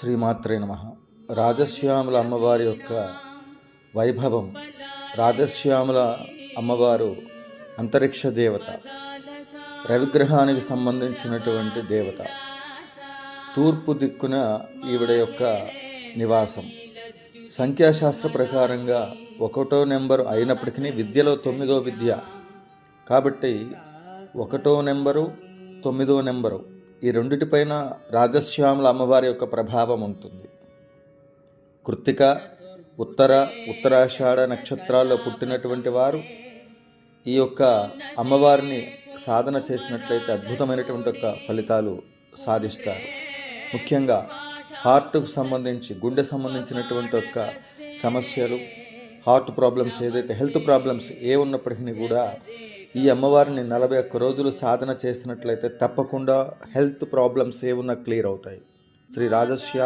శ్రీమాత్రే నమ. రాజశ్యాముల అమ్మవారి యొక్క వైభవం రాజశ్యాముల అమ్మవారు అంతరిక్ష దేవత రవిగ్రహానికి సంబంధించినటువంటి దేవత. తూర్పు దిక్కున ఈవిడ యొక్క నివాసం. సంఖ్యాశాస్త్ర ప్రకారంగా ఒకటో నెంబరు అయినప్పటికీ విద్యలో తొమ్మిదో విద్య. కాబట్టి ఒకటో నెంబరు తొమ్మిదో నెంబరు. ఈ రెండిటిపైన రాజశ్యాముల అమ్మవారి యొక్క ప్రభావం ఉంటుంది. కృత్తిక ఉత్తర ఉత్తరాషాఢ నక్షత్రాల్లో పుట్టినటువంటి వారు ఈ యొక్క అమ్మవారిని సాధన చేసినట్లయితే అద్భుతమైనటువంటి యొక్క ఫలితాలు సాధిస్తారు. ముఖ్యంగా హార్ట్కు సంబంధించి గుండె సంబంధించినటువంటి యొక్క సమస్యలు హార్ట్ ప్రాబ్లమ్స్ ఏదైతే హెల్త్ ప్రాబ్లమ్స్ ఏ ఉన్నప్పటికీ కూడా ఈ అమ్మవారిని నలభై ఒక్క రోజులు సాధన చేసినట్లయితే తప్పకుండా హెల్త్ ప్రాబ్లమ్స్ ఏమున్నా క్లియర్ అవుతాయి. శ్రీ రాజశ్యా